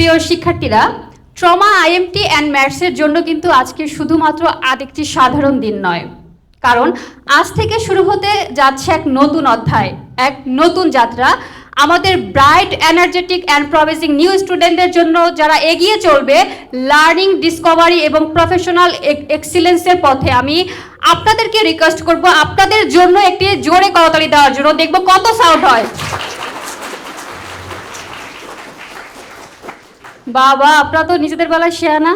প্রিয় শিক্ষার্থীরা, trauma, IMT and ম্যাথসের জন্য কিন্তু আজকে শুধুমাত্র আর একটি সাধারণ দিন নয়। কারণ আজ থেকে শুরু হতে যাচ্ছে এক নতুন অধ্যায়, এক নতুন যাত্রা। আমাদের bright, energetic and promising new স্টুডেন্টদের জন্য যারা এগিয়ে চলবে, লার্নিং, ডিসকভারি এবং প্রফেশনাল এক্সিলেন্সের পথে আমি আপনাদেরকে রিকোয়েস্ট করব আপনাদের জন্য একটি জোরে করতালি দেওয়ার জন্য। দেখব কত সাউন্ড হয়। বাবা, আপনারা তো নিজেদের বেলায় শেয়ানা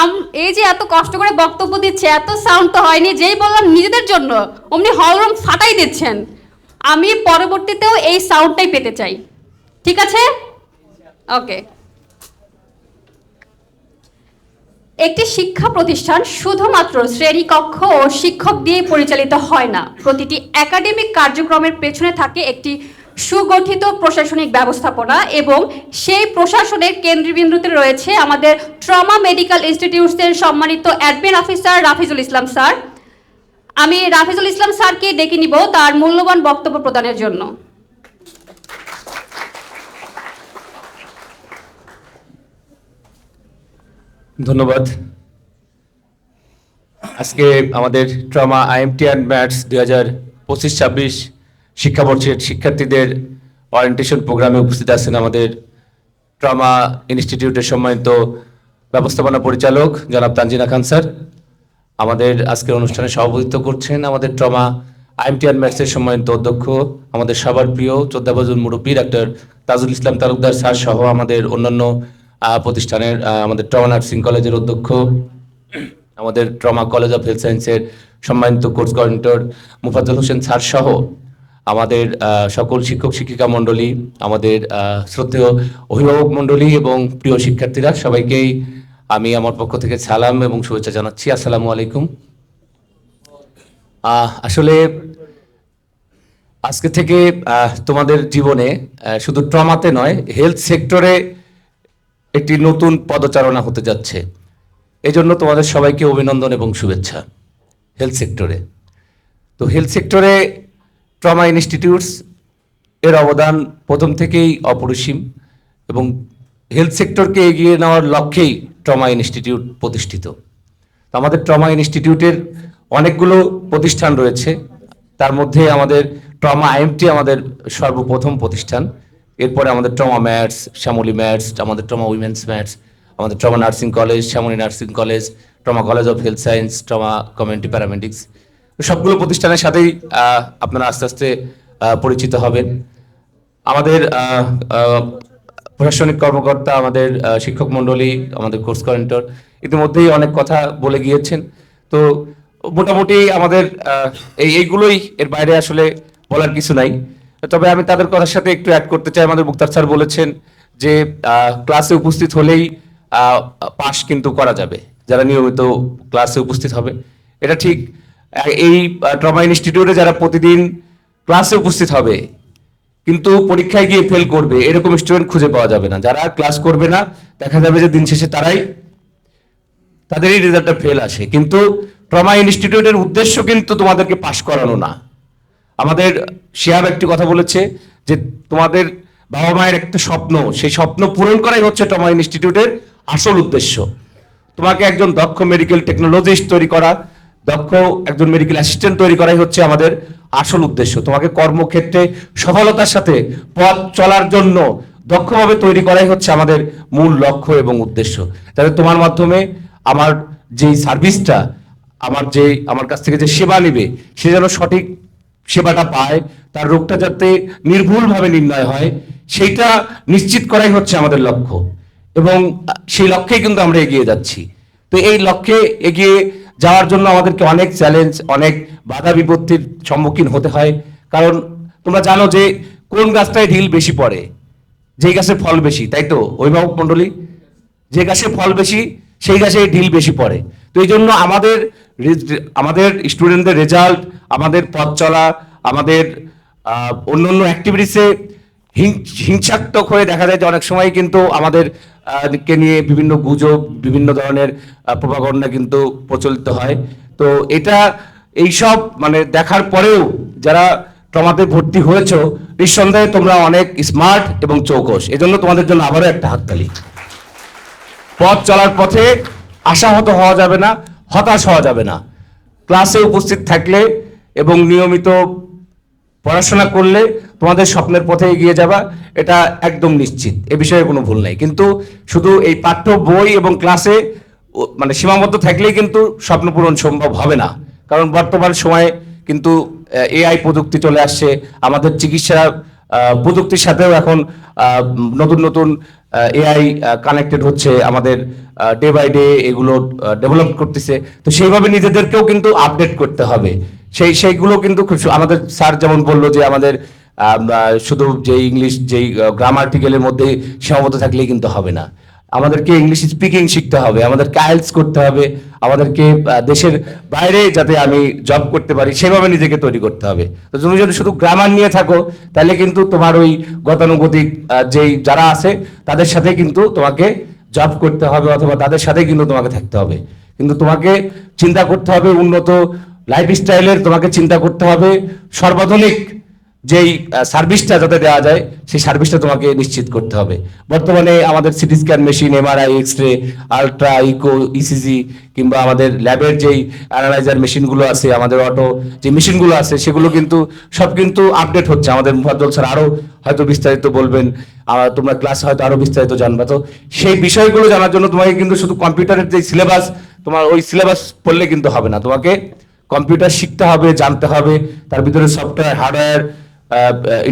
আম, এই যে এত কষ্ট করে বক্তব্য দিচ্ছে, এত সাউন্ড তো হয়নি, যেই বললাম নিজেদের জন্য, অমনি হলরুম ফাটাই দিচ্ছেন। আমি পরবর্তীতেও এই সাউন্ডটাই পেতে চাই। ঠিক আছে? ওকে একটি শিক্ষা প্রতিষ্ঠান শুধুমাত্র শ্রেণীকক্ষ ও শিক্ষক দিয়ে পরিচালিত হয় না। প্রতিটি একাডেমিক কার্যক্রমের পেছনে থাকে একটি সুগঠিত প্রশাসনিক ব্যবস্থাপনা এবং সেই প্রশাসনের কেন্দ্রবিন্দুতে রয়েছে আমাদের ট্রমা মেডিকেল ইনস্টিটিউটসের সম্মানিত admin officer Rafizul Islam sir. আমি রাফিজুল ইসলাম স্যারকে ডেকে নিব তার মূল্যবান বক্তব্য প্রদানের জন্য। ধন্যবাদ। আজকে আমাদের ট্রমা আইএমটি অ্যান্ড ম্যাথস দুই হাজার পঁচিশ ছাব্বিশ শিক্ষাবর্ষের শিক্ষার্থীদের ওরিয়েন্টেশন প্রোগ্রামে উপস্থিত আছেন আমাদের ট্রমা ইনস্টিটিউটের সম্মানিত ব্যবস্থাপনা পরিচালক জনাব তানজিনা খান স্যার। আমাদের আজকের অনুষ্ঠানে সভাপতিত্ব করছেন আমাদের ট্রমা আইএমটি অ্যান্ড ম্যাথসের সম্মানিত অধ্যক্ষ, আমাদের সবার প্রিয় চোদ্দাবাজুর মুরব্বী ডাক্তার তাজুল ইসলাম তালুকদার স্যার সহ আমাদের অন্যান্য প্রতিষ্ঠানের আমাদের ট্রমা নার্সিং কলেজের অধ্যক্ষ, আমাদের ট্রমা কলেজ অফ হেলথ সায়েন্সের সম্মানিত course coordinator Mufazzal Hossain sir সহ আমাদের সকল শিক্ষক শিক্ষিকা মণ্ডলী, আমাদের শ্রদ্ধেয় অভিভাবক মণ্ডলী এবং প্রিয় শিক্ষার্থীরা, সবাইকেই আমি আমার পক্ষ থেকে সালাম এবং শুভেচ্ছা জানাচ্ছি। আসসালামু আলাইকুম। আসলে আজকে থেকে তোমাদের জীবনে শুধু ট্রমাতে নয়, হেলথ সেক্টরে একটি নতুন পদচারণা হতে যাচ্ছে। এই জন্য তোমাদের সবাইকে অভিনন্দন এবং শুভেচ্ছা হেলথ সেক্টরে। তো হেলথ সেক্টরে ট্রমা ইনস্টিটিউটস এর অবদান প্রথম থেকেই অপরিসীম এবং হেলথ সেক্টরকে এগিয়ে নেওয়ার লক্ষ্যেই ট্রমা ইনস্টিটিউট প্রতিষ্ঠিত। তো আমাদের ট্রমা ইনস্টিটিউটের অনেকগুলো প্রতিষ্ঠান রয়েছে। তার মধ্যে আমাদের ট্রমা আইএমটি আমাদের সর্বপ্রথম প্রতিষ্ঠান। এরপরে আমাদের ট্রমা ম্যাথস, শ্যামলী ম্যাথস, আমাদের ট্রমা উইমেন্স ম্যাথস, আমাদের trauma nursing college, Shyamoli nursing college, trauma college of health science, trauma community paramedics সবগুলো প্রতিষ্ঠানের সাথেই আপনারা আস্তে আস্তে পরিচিত হবেন। আমাদের প্রশাসনিক কর্মকর্তা, আমাদের শিক্ষক মণ্ডলী, আমাদের কোর্স কোঅর্ডিনেটর ইতিমধ্যেই অনেক কথা বলে গিয়েছেন। তো মোটামুটি আমাদের এই, এইগুলোই এর বাইরে আসলে বলার কিছু নাই। তবে আমি তাদের কথার সাথে একটু অ্যাড করতে চাই। আমাদের মুক্তার স্যার বলেছেন যে ক্লাসে উপস্থিত হলেই পাস কিন্তু করা যাবে। যারা নিয়মিত ক্লাসে উপস্থিত হবে। এটা ঠিক। এই ট্রমা ইনস্টিটিউটে যারা প্রতিদিন ক্লাসে উপস্থিত হবে, কিন্তু পরীক্ষায় গিয়ে ফেল করবে, এরকম স্টুডেন্ট খুঁজে পাওয়া যাবে না। যারা ক্লাস করবে না, দেখা যাবে যে দিন শেষে তারাই, তাদেরই রেজাল্টটা ফেল আসে। কিন্তু ট্রমা ইনস্টিটিউটের উদ্দেশ্য কিন্তু তোমাদেরকে পাশ করানো না। আমাদের শিহাব একটি কথা বলেছে যে, তোমাদের বাবা মায়ের একটা স্বপ্ন, সেই স্বপ্ন পূরণ করাই হচ্ছে ট্রমা ইনস্টিটিউটের আসল উদ্দেশ্য। তোমাকে একজন দক্ষ মেডিকেল টেকনোলজিস্ট তৈরি করা দক্ষ একজন মেডিকেল অ্যাসিস্ট্যান্ট তৈরি করাই হচ্ছে আমাদের আসল উদ্দেশ্য। তোমাকে কর্মক্ষেত্রে সফলতার সাথে পথ চলার জন্য দক্ষভাবে তৈরি করাই হচ্ছে আমাদের মূল লক্ষ্য এবং উদ্দেশ্য। যাতে তোমার মাধ্যমে আমার যেই সার্ভিসটা আমার যে আমার কাছ থেকে যে সেবা নেবে, সে যেন সঠিক সেবাটা পায়, তার রোগটা যাতে নির্ভুলভাবে নির্ণয় হয়, সেইটা নিশ্চিত করাই হচ্ছে আমাদের লক্ষ্য। এবং সেই লক্ষ্যেই কিন্তু আমরা এগিয়ে যাচ্ছি। তো এই লক্ষ্যে এগিয়ে যাওয়ার জন্য আমাদেরকে অনেক চ্যালেঞ্জ অনেক বাধা বিপত্তির সম্মুখীন হতে হয়। কারণ তোমরা জানো যে কোন গাছটায় ঢিল বেশি পড়ে? যেই গাছে ফল বেশি, তাই তো? অভিভাবক মণ্ডলী? যে গাছে ফল বেশি, সেই গাছে ঢিল বেশি পড়ে। তো এই জন্য আমাদের আমাদের স্টুডেন্টদের রেজাল্ট আমাদের পথ চলা, আমাদের অন্য অন্য অ্যাক্টিভিটিসে হিংসাত্মক হয়ে দেখা যায় যে অনেক সময় কিন্তু আমাদের কে নিয়ে বিভিন্ন গুজব, বিভিন্ন ধরনের প্রভাগণ্ডা কিন্তু প্রচলিত হয়। তো এটা, এইসব মানে দেখার পরেও যারা ট্রমাতে ভর্তি হয়েছো, নিঃসন্দেহে তোমরা অনেক স্মার্ট এবং চৌকস। এজন্য তোমাদের জন্য আবারও একটা হাততালি। পথ চলার পথে আশাহত হওয়া যাবে না, হতাশ হওয়া যাবে না। ক্লাসে উপস্থিত থাকলে এবং নিয়মিত পড়াশোনা করলে তোমাদের স্বপ্নের পথে এগিয়ে যাবা, এটা একদম নিশ্চিত। এ বিষয়ে কোনো ভুল নেই। কিন্তু শুধু এই পাঠ্য বই এবং ক্লাসে মানে সীমাবদ্ধ থাকলেই কিন্তু স্বপ্ন পূরণ সম্ভব হবে না। কারণ বর্তমান সময়ে কিন্তু এআই প্রযুক্তি চলে আসছে। আমাদের চিকিৎসা প্রযুক্তির সাথেও এখন নতুন নতুন এআই কানেক্টেড হচ্ছে আমাদের ডে বাই ডে এগুলো ডেভেলপ করতেছে। তো সেইভাবে নিজেদেরকেও কিন্তু আপডেট করতে হবে। সেই, সেইগুলো কিন্তু খুব আমাদের স্যার যেমন বলল যে আমাদের শুধু যে ইংলিশ যেই গ্রামার্টিক্যালের মধ্যে সীমাবদ্ধ থাকলেই কিন্তু হবে না। আমাদেরকে ইংলিশ স্পিকিং শিখতে হবে আমাদেরকে আইলস করতে হবে, আমাদেরকে দেশের বাইরে যাতে আমি জব করতে পারি, সেভাবে নিজেকে তৈরি করতে হবে। তো তুমি যদি শুধু গ্রামার নিয়ে থাকো, তাহলে কিন্তু তোমার ওই গতানুগতিক যেই যারা আছে, তাদের সাথে কিন্তু তোমাকে জব করতে হবে অথবা তাদের সাথে কিন্তু তোমাকে থাকতে হবে। কিন্তু তোমাকে চিন্তা করতে হবে উন্নত লাইফ স্টাইলের তোমাকে চিন্তা করতে হবে সর্বাধুনিক যেই সার্ভিসটা যাতে দেওয়া যায়, সেই সার্ভিসটা তোমাকে নিশ্চিত করতে হবে। বর্তমানে আমাদের CT scan machine MRI X ray ultra echo ECG কিংবা আমাদের ল্যাবের যেই অ্যানালাইজার মেশিনগুলো আছে, আমাদের অটো যে মেশিনগুলো আছে, সেগুলো কিন্তু, সব কিন্তু আপডেট হচ্ছে। আমাদের মুফাদ্দল স্যার আরও হয়তো বিস্তারিত বলবেন আর তোমরা ক্লাসে হয়তো আরও বিস্তারিত জানবা। তো সেই বিষয়গুলো জানার জন্য তোমাকে কিন্তু শুধু কম্পিউটারের যে সিলেবাস তোমার ওই সিলেবাস পড়লে কিন্তু হবে না। তোমাকে কম্পিউটার শিখতে হবে, জানতে হবে। তার ভিতরে সফটওয়্যার হার্ডওয়্যার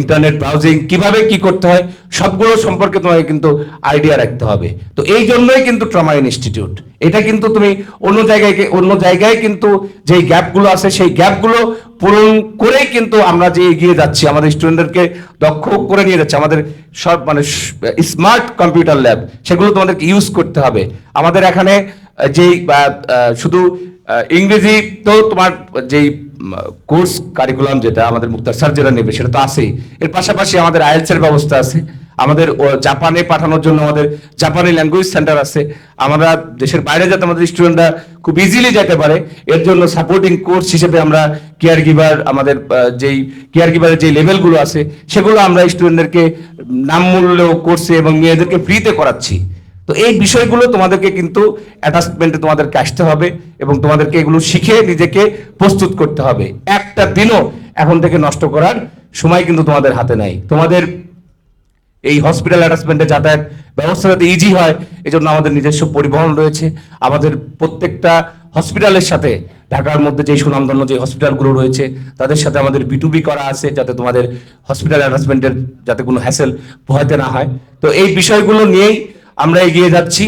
ইন্টারনেট ব্রাউজিং কীভাবে কি করতে হয়, সবগুলো সম্পর্কে তোমাকে কিন্তু আইডিয়া রাখতে হবে। তো এই জন্যই কিন্তু ট্রমা ইনস্টিটিউট এটা কিন্তু তুমি অন্য জায়গায় অন্য জায়গায় কিন্তু যে গ্যাপগুলো আছে, সেই গ্যাপগুলো পূরণ করেই কিন্তু আমরা যে এগিয়ে যাচ্ছি, আমাদের স্টুডেন্টদেরকে দক্ষ করে নিয়ে যাচ্ছে, আমাদের সব মানে স্মার্ট কম্পিউটার ল্যাব সেগুলো তোমাদেরকে ইউজ করতে হবে। আমাদের এখানে যেই শুধু ইংরেজি তো তোমার যেই কোর্স কারিকুলাম যেটা আমাদের মুক্তার স্যার যেটা নেবে, সেটা তো আছেই। এর পাশাপাশি আমাদের আইএলস এর ব্যবস্থা আছে। আমাদের জাপানে পাঠানোর জন্য আমাদের জাপানি ল্যাঙ্গুয়েজ সেন্টার আছে। আমরা দেশের বাইরে যাতে আমাদের স্টুডেন্টরা খুব ইজিলি যেতে পারে, এর জন্য সাপোর্টিং কোর্স হিসেবে আমরা কেয়ার গিভার আমাদের যেই কেয়ার গিভারের যে লেভেলগুলো আছে, সেগুলো আমরা স্টুডেন্টদেরকে নামমূল্য কোর্সে এবং মেয়েদেরকে ফ্রিতে করাচ্ছি। তো এই বিষয়গুলো তোমাদেরকে কিন্তু অ্যাটাচমেন্টে তোমাদেরকে আসতে হবে এবং তোমাদেরকে এগুলো শিখে নিজেকে প্রস্তুত করতে হবে। একটা দিনও এখন থেকে নষ্ট করার সময় কিন্তু তোমাদের হাতে নাই। তোমাদের এই হসপিটাল অ্যাটাচমেন্টে যাতায়াত ব্যবস্থা যাতে ইজি হয় এই জন্য আমাদের নিজস্ব পরিবহন রয়েছে। আমাদের প্রত্যেকটা হসপিটালের সাথে, ঢাকার মধ্যে যে সুনামধন্য যে হসপিটালগুলো রয়েছে, তাদের সাথে আমাদের বিটুবি করা আছে, যাতে তোমাদের হসপিটাল অ্যাটাচমেন্টের যাতে কোনো হ্যাসেল পোহাতে না হয়। তো এই বিষয়গুলো নিয়েই আমরা এগিয়ে যাচ্ছি।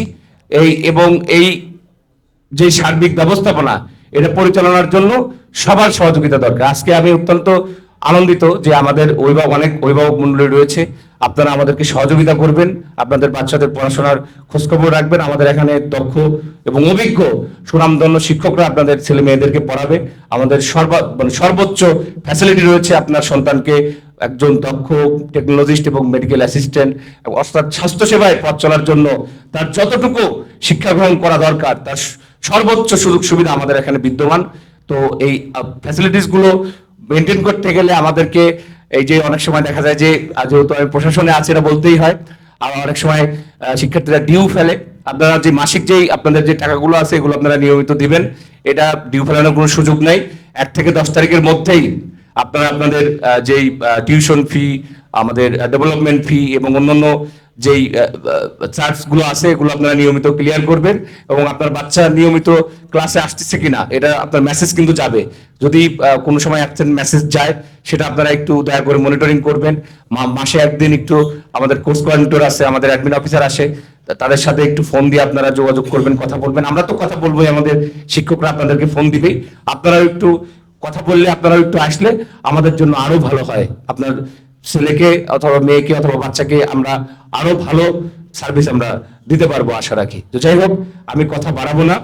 এই এবং এই যে সার্বিক ব্যবস্থাপনা, এটা পরিচালনার জন্য সবার সহযোগিতা দরকার। আজকে আমি অত্যন্ত আনন্দিত যে আমাদের অভিভাবক, অনেক অভিভাবক মন্ডলী রয়েছে। আপনারা আমাদেরকে সহযোগিতা করবেন, আপনাদের বাচ্চাদের পড়াশোনার খোঁজখবর রাখবেন, আমাদের এখানে দক্ষ এবং অভিজ্ঞ সুনামধন্য শিক্ষকরা আপনাদের ছেলে মেয়েদেরকে পড়াবে। আমাদের সর্ব মানে সর্বোচ্চ ফ্যাসিলিটি রয়েছে আপনার সন্তানকে একজন দক্ষ টেকনোলজিস্ট এবং মেডিকেল অ্যাসিস্ট্যান্ট অর্থাৎ স্বাস্থ্যসেবায় পথ চলার জন্য তার যতটুকু শিক্ষা গ্রহণ করা দরকার, তার সর্বোচ্চ সুযোগ সুবিধা আমাদের এখানে বিদ্যমান। তো এই ফ্যাসিলিটিসগুলো মেনটেন করতে গেলে আমাদেরকে এই যে অনেক সময় দেখা যায় যে যেহেতু আমি প্রশাসনে আছি এটা বলতেই হয় আর অনেক সময় শিক্ষার্থীরা ডিউ ফেলে। আপনারা যে মাসিক যেই আপনাদের যে টাকাগুলো আছে এগুলো আপনারা নিয়মিত দিবেন। এটা ডিউ ফেলানোর কোনো সুযোগ নেই। এক থেকে দশ তারিখের মধ্যেই আপনারা আপনাদের যেই টিউশন ফি আমাদের ডেভেলপমেন্ট ফি এবং অন্যান্য যেই চার্জগুলো আছে, এগুলো আপনারা নিয়মিত ক্লিয়ার করবেন এবং আপনার বাচ্চা নিয়মিত ক্লাসে আসতেছে কিনা, এটা আপনার মেসেজ কিন্তু যাবে। যদি কোনো সময় অ্যাবসেন্ট মেসেজ যায়, সেটা আপনারা একটু দয়া করে মনিটরিং করবেন। মাসে একদিন একটু আমাদের কোর্স কোঅর্ডিনেটর আছে, আমাদের অ্যাডমিন অফিসার আসে তাদের সাথে একটু ফোন দিয়ে আপনারা যোগাযোগ করবেন, কথা বলবেন। আমরা তো কথা বলবোই, আমাদের শিক্ষকরা আপনাদেরকে ফোন দিবেই। আপনারা একটু কথা বললে আপনারা একটু আসলে আমাদের জন্য আরও ভালো হয়। আপনার ছেলেকে অথবা মেয়েকে অথবা বাচ্চাকে আমরা আরও ভালো সার্ভিস আমরা দিতে পারব আশা রাখি। তো যাই হোক, আমি কথা বাড়াবো না।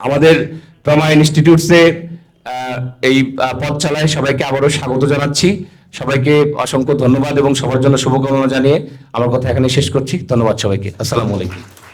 আমাদের ট্রমা ইনস্টিটিউটসে এই পথ চালায় সবাইকে আবারও স্বাগত জানাচ্ছি। সবাইকে অসংখ্য ধন্যবাদ এবং সবার জন্য শুভকামনা জানিয়ে আমার কথা এখানে শেষ করছি। ধন্যবাদ সবাইকে। আসসালামু আলাইকুম।